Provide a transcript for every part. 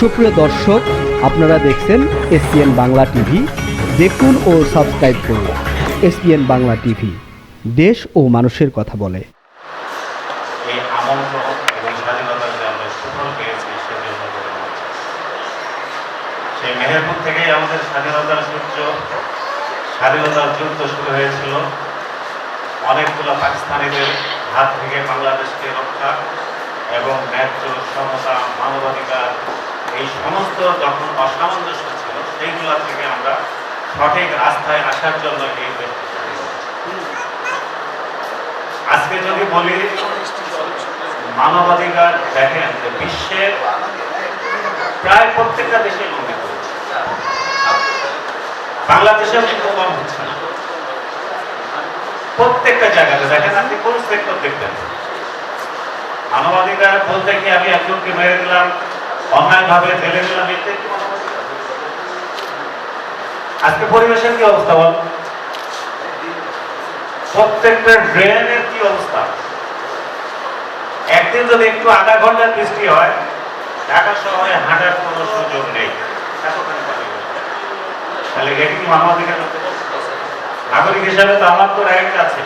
সুপ্রিয় দর্শক, আপনারা দেখছেন এসপিএন বাংলা টিভি। দেখুন ও সাবস্ক্রাইব করুন এসপিএন বাংলা টিভি। দেশ ও মানুষের কথা বলে। অনেকগুলো পাকিস্তানিদের হাত থেকে বাংলাদেশকে রক্ষা এবং ন্যায্য সমতা, মানবাধিকার এই সমস্ত যখন অসামঞ্জস্য ছিল, সেইগুলো থেকে আমরা সঠিক রাস্তায় আসার জন্য এই। আজকে যদি বলি, মানবাধিকার দেখেন যে বিশ্বের প্রায় প্রত্যেকটা দেশে লঙ্ঘিত হচ্ছে বাংলাদেশেও কিন্তু কম হচ্ছে না। প্রত্যেকটা জায়গাতে দেখেন আপনি কোন সেক্টর দেখবেন? মানবাধিকার বলতে কি আমি একজনকে মেরে দিলাম অন্যায়ভাবে ফেলে দিলাম। আজকে পরিবেশের কি অবস্থা বল? প্রত্যেকটা ড্রেনের কি অবস্থা? একদিন যদি একটু আধা ঘণ্টার বৃষ্টি হয়, ঢাকা শহরে হাঁটার কোনো সুযোগ নেই। তাহলে এটি কি মানবাধিকার নাগরিক হিসাবে তো আমার তো রাইট আছে।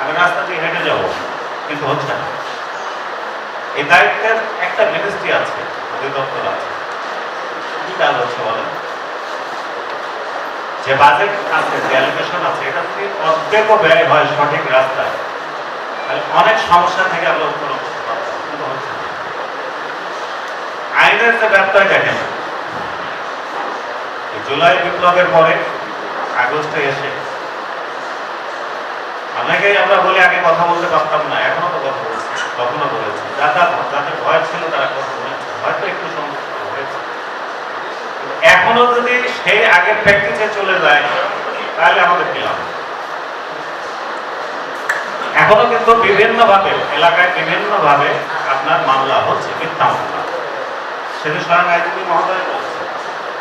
আমি রাস্তা দিয়ে হেঁটে যাব, কিন্তু হচ্ছে না। এই দায়িত্বের একটা মিনিস্ট্রি আছে, অধিদপ্তর আছে। কি কাজ হচ্ছে বলেন? যে বাজেট আছে, যে অ্যালোকেশন আছে, এটা যদি অর্ধেকও ব্যয় হয় সঠিক রাস্তায়, তাহলে অনেক সমস্যা থেকে আমরা উত্তরণ করতে। আইনের যে ব্যাপারটা দেখেন জুলাই বিপ্লবের পরে, আগস্টে এসে, অনেকেই আমরা বলি, আগে কথা বলতে পারতাম না, এখনও তো কথা তখনও বলেছি যারা যাদের ভয় ছিল, তারা কথা বলেছে হয়তো একটু সমস্যা হয়েছে। এখনও যদি সেই আগের প্র্যাকটিসে চলে যায়, তাহলে আমাদের কি লাভ? এখনও কিন্তু বিভিন্ন ভাবে এলাকায় বিভিন্ন ভাবে আপনার মামলা হচ্ছে, মিথ্যা মামলা। সেটা স্বয়ং আইনজীবী মহোদয় বলছে।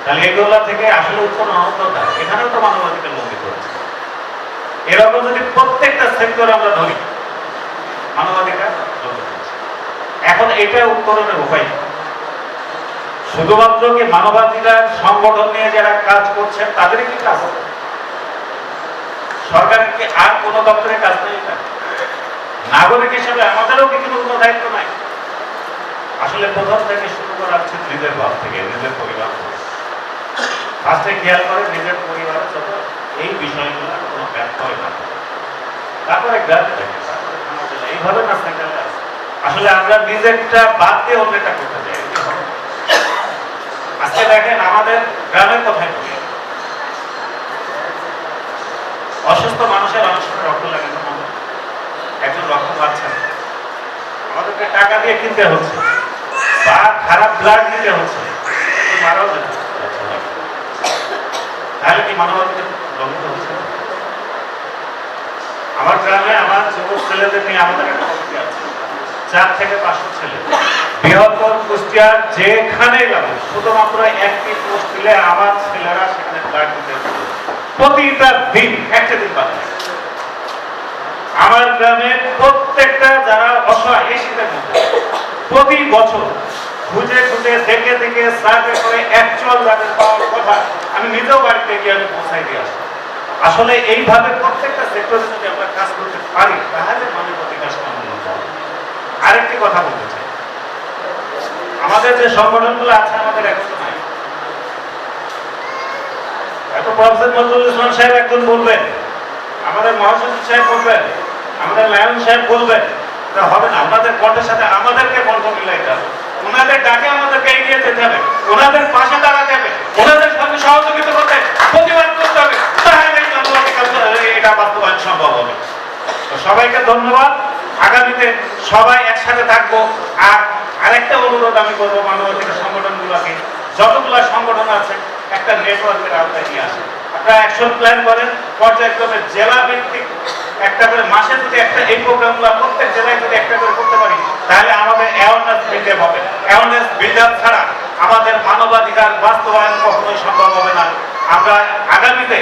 তাহলে এগুলা থেকে আসলে উৎপন্ন হতো এখানেও তো মানবাধিকার লঙ্ঘিত হচ্ছে এরকম যদি প্রত্যেকটা সেক্টর আমরা ধরি মানবাধিকার এখন এটা উত্তরণের উপায়। শুধুমাত্র কি মানবাধিকার সংগঠন নিয়ে যারা কাজ করছেন, তাদেরই কি কাজ সরকারের কি আর কোনো দপ্তরের কাজ নেই নাগরিক হিসেবে আমাদেরও কি কোনো দায়িত্ব নাই? আসলে প্রথম থেকে শুরু করা হচ্ছে নিজের ঘর থেকে, নিজের পরিবার ফার্স্টে খেয়াল করে নিজের পরিবারের যত এই বিষয়গুলো কোনো ব্যর্থ হয় না। তারপরে গ্রামে থাকে জেলা, না সেখানে আছে আসলে আমরা নিজেরটা বাদ দিয়ে অন্যটা করতে না। আজকে দেখেন আমাদের গ্রামের কথাই বলি। অসুস্থ মানুষের অনেক সময় রক্ত লাগে একজন রক্ত পাচ্ছে আমাদেরকে টাকা দিয়ে কিনতে হচ্ছে। বা খারাপ ব্লাড দিতে হচ্ছে। মারাও যেতে তাহলে কি মানবাধিকার লঙ্ঘিত? আমার গ্রামে আমার যুবক ছেলেদের নিয়ে আমাদের একটা কমিটি আছে। চার থেকে পাঁচশো ছেলে। বৃহত্তর কুষ্টিয়ার যেখানে লাগুক শুধুমাত্র একটি পোস্ট দিলে আমার ছেলেরা সেখানে ব্লাড দিতে প্রতিটা দিন, একটা দিন বাদ। আমার গ্রামে প্রত্যেকটা যারা অসহায় এই শীতের মধ্যে, প্রতি বছর খুঁজে খুঁজে, দেখে দেখে সার্ভে করে অ্যাকচুয়াল যাদের পাওয়ার কথা, আমি নিজেও বাড়িতে গিয়ে আমি পৌঁছাই দিয়ে আসি। আসলে এইভাবে প্রত্যেকটা সেক্টরে যদি আমরা কাজ করতে পারি, তাহলে মানব সমুন্নত আরেকটি কথা বলতে চাই। আমাদের যে সংগঠনগুলো আছে, আমাদের এখন সাহেব বলবেন, আমাদের মহাসচিব সাহেব বলবেন, আমাদের লায়ন সাহেব বলবেন হবে না কণ্ঠের সাথে আমাদেরকে কণ্ঠ মিলাইতে হবে। ওনাদের ডাকে আমাদেরকে এগিয়ে যেতে হবে, ওনাদের পাশে দাঁড়াতে হবে, ওনাদের সঙ্গে সহযোগিতা করতে প্রতিবাদ করতে হবে তাহলে এই মানবাধিকার, আহ, এটা বাস্তবায়ন সম্ভব হবে তো সবাইকে ধন্যবাদ। আগামীতে সবাই একসাথে থাকব। আর আরেকটা অনুরোধ আমি করব মানবাধিকার সংগঠনগুলোকে। যতগুলো সংগঠন আছে, একটা নেটওয়ার্কের আওতায় নিয়ে আসে আপনারা অ্যাকশন প্ল্যান করেন, পর্যায়ক্রমে জেলা ভিত্তিক একটা করে মাসে যদি একটা এই প্রোগ্রাম প্রোগ্রামগুলো প্রত্যেক জেলায় যদি একটা করে করতে পারি, তাহলে আমাদের অ্যাওয়ারনেস বিল্ড হবে। অ্যাওয়ারনেস বিল্ড ছাড়া আমাদের মানবাধিকার বাস্তবায়ন কখনোই সম্ভব হবে না। আমরা আগামীতে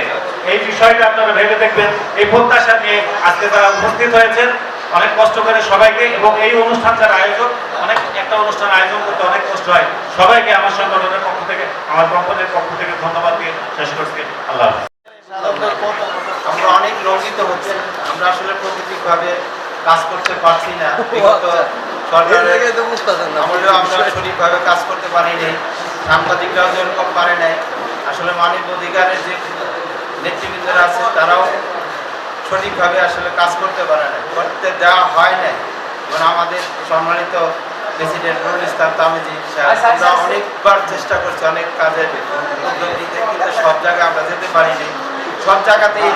এই বিষয়টা আপনারা ভেবে দেখবেন, এই প্রত্যাশা নিয়ে আজকে যারা উপস্থিত হয়েছেন, অনেক কষ্ট করে সবাইকে এবং এই অনুষ্ঠান যারা আয়োজক অনেক একটা অনুষ্ঠান আয়োজন করতে অনেক কষ্ট হয়। সবাইকে আমার সংগঠনের পক্ষ থেকে, আমার কোম্পানির পক্ষ থেকে ধন্যবাদ দিয়ে শেষ করছি। আল্লাহ আমরা অনেক লঙ্ঘিত হচ্ছে। আমরা আসলে প্রকৃতিকভাবে কাজ করতে পারছি না। আমলেও আমরা সঠিকভাবে কাজ করতে পারিনি সাংবাদিকরাও যেরকম পারে নাই। আসলে মানব অধিকারের যে নেতৃবৃন্দরা আছে তারাও সঠিকভাবে আসলে কাজ করতে পারে না করতে দেওয়া হয় নাই। এবং আমাদের সম্মানিত প্রেসিডেন্ট নুরুল ইসলাম তামিজি আমরা অনেকবার চেষ্টা করছি অনেক কাজের উদ্যোগ নিতে কিন্তু সব জায়গায় আমরা যেতে পারিনি। সব জায়গাতেই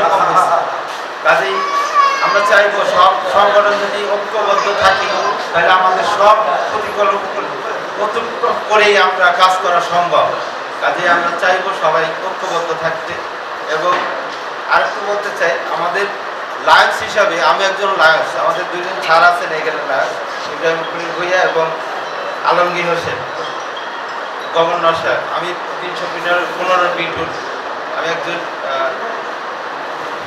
কাজেই আমরা চাইব সব সংগঠন যদি ঐক্যবদ্ধ থাকি, তাহলে আমাদের সব প্রতিকূল অতিক্রম করেই আমরা কাজ করা সম্ভব। কাজে আমরা চাইব সবাই ঐক্যবদ্ধ থাকতে। এবং আরেকটু বলতে চাই, আমাদের লায়ন্স হিসাবে, আমি একজন লায়ন্স, আমাদের দুইজন ছাড় আছেন এখানে লায়ন্স, ইব্রাহিম ভুইয়া এবং আলমগীর হোসেন, গভর্নর সাহেব আমি তিনশো পনেরো বিটুল আমি একজন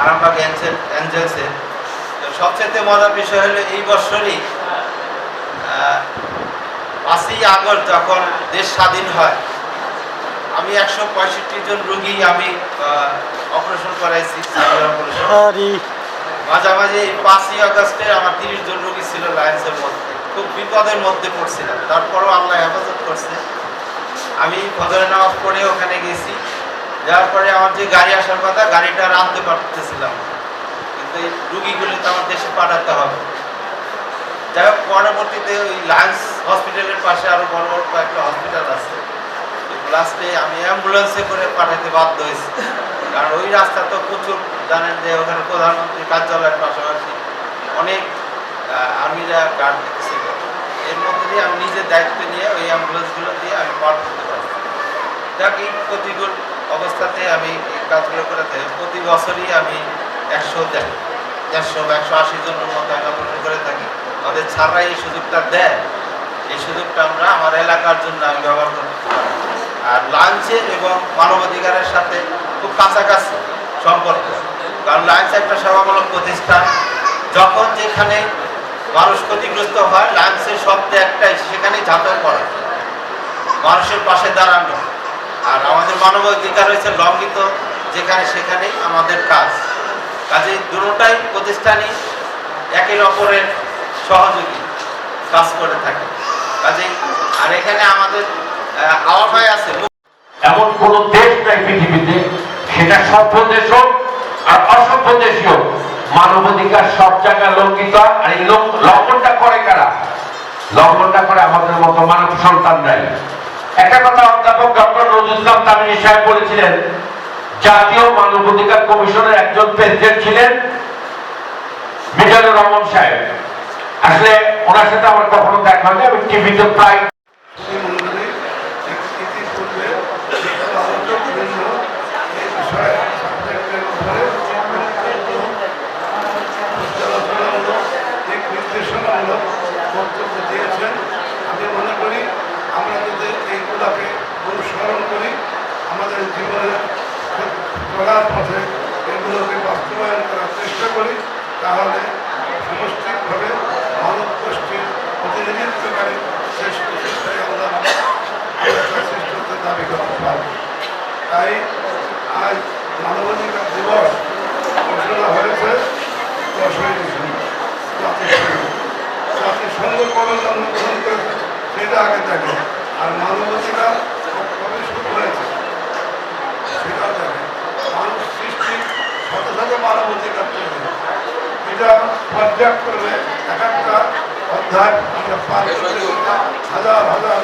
আরামবাগ অ্যাঞ্জেল, অ্যাঞ্জেলসের সবচেয়ে মজার বিষয় হলো এই বছরই পাঁচই আগস্ট যখন দেশ স্বাধীন হয় আমি একশো পঁয়ষট্টি জন রুগী আমি অপারেশন করাইছি মাঝামাঝি পাঁচই আগস্টে আমার তিরিশ জন রুগী ছিল লায়েন্সের মধ্যে খুব বিপদের মধ্যে পড়ছিলাম। তারপরও আল্লাহ হেফাজত করছে। আমি ফজরের নামাজ পড়ে ওখানে গেছি যাওয়ার পরে আমার যে গাড়ি আসার কথা গাড়িটা আনতে পারতেছিলাম। কিন্তু রুগীগুলি তো আমার দেশে পাঠাতে হবে। যাই হোক, পরবর্তীতে ওই লায়েন্স হসপিটালের পাশে আরও বড় বড় কয়েকটা হসপিটাল আছে। লাস্টে আমি অ্যাম্বুলেন্সে করে পাঠাতে বাধ্য হয়েছি। কারণ ওই রাস্তা তো প্রচুর, জানেন যে ওখানে প্রধানমন্ত্রী কার্যালয়ের পাশাপাশি অনেক আর্মিরা গার্ড ছিল এর মধ্যে দিয়ে আমি নিজের দায়িত্ব নিয়ে ওই অ্যাম্বুলেন্সগুলো দিয়ে আমি পার করতে পারি যাক, এই প্রতিকূল অবস্থাতে আমি কাজগুলো করে থাকি। প্রতি বছরই আমি একশো দেড়শো বা একশো আশি জনের মতো আমি অপারেশন করে থাকি। আমাদের ছাড়া এই সুযোগটা দেয়। এই সুযোগটা আমরা আমার এলাকার জন্য আমি ব্যবহার করতে পারি। আর লাঞ্চের এবং মানবাধিকারের সাথে খুব কাছাকাছি সম্পর্ক। কারণ লাঞ্চ একটা সেবামূলক প্রতিষ্ঠান। যখন যেখানে মানুষ ক্ষতিগ্রস্ত হয় লাঞ্চের শব্দ একটাই, সেখানেই ঝাঁপায় পড়া। মানুষের পাশে দাঁড়ানো। আর আমাদের মানবাধিকার হয়েছে লঙ্ঘিত যেখানে সেখানেই আমাদের কাজ। কাজে দুটোটাই প্রতিষ্ঠানই একের অপরের সহযোগী কাজ করে থাকে কাজেই, আর এখানে আমাদের ভাই আছে এমন কোন দেশ নাই পৃথিবীতে, সেটা সভ্য দেশ হোক আর অসভ্য দেশ হোক, মানবাধিকার সব জায়গায় লঙ্ঘিত। আর এই লঙ্ঘনটা করে কারা লঙ্ঘনটা করে আমাদের মতো মানব সন্তান সন্তানরাই একটা কথা অধ্যাপক ডক্টর নজরুল ইসলাম তামিনী সাহেব বলেছিলেন জাতীয় মানবাধিকার কমিশনের একজন প্রেসিডেন্ট ছিলেন মিজানুর রহমান সাহেব। আসলে ওনার সাথে আমার কখনো দেখা হয়নি, আমি টিভিতে প্রায় প্রতিনিধিত্বকারী শেষ আমরা শ্রেষ্ঠত্ব দাবি করতে তাই আজ মানবাধিকার দিবস ঘোষণা হয়েছে দশই ডিসেম্বর জাতিসংঘ জাতিসংঘ কবে জন্মগ্রহণ সেটা আগে দেখে আর মানবাধিকার কবে শুরু হয়েছে সেটাও দেখে মানুষ সৃষ্টি সাথে সাথে মানবাধিকার তৈরি হয়। এটা পর্যায়ক্রমে এক একটা অধ্যায় আমরা পার করতে করতে হাজার হাজার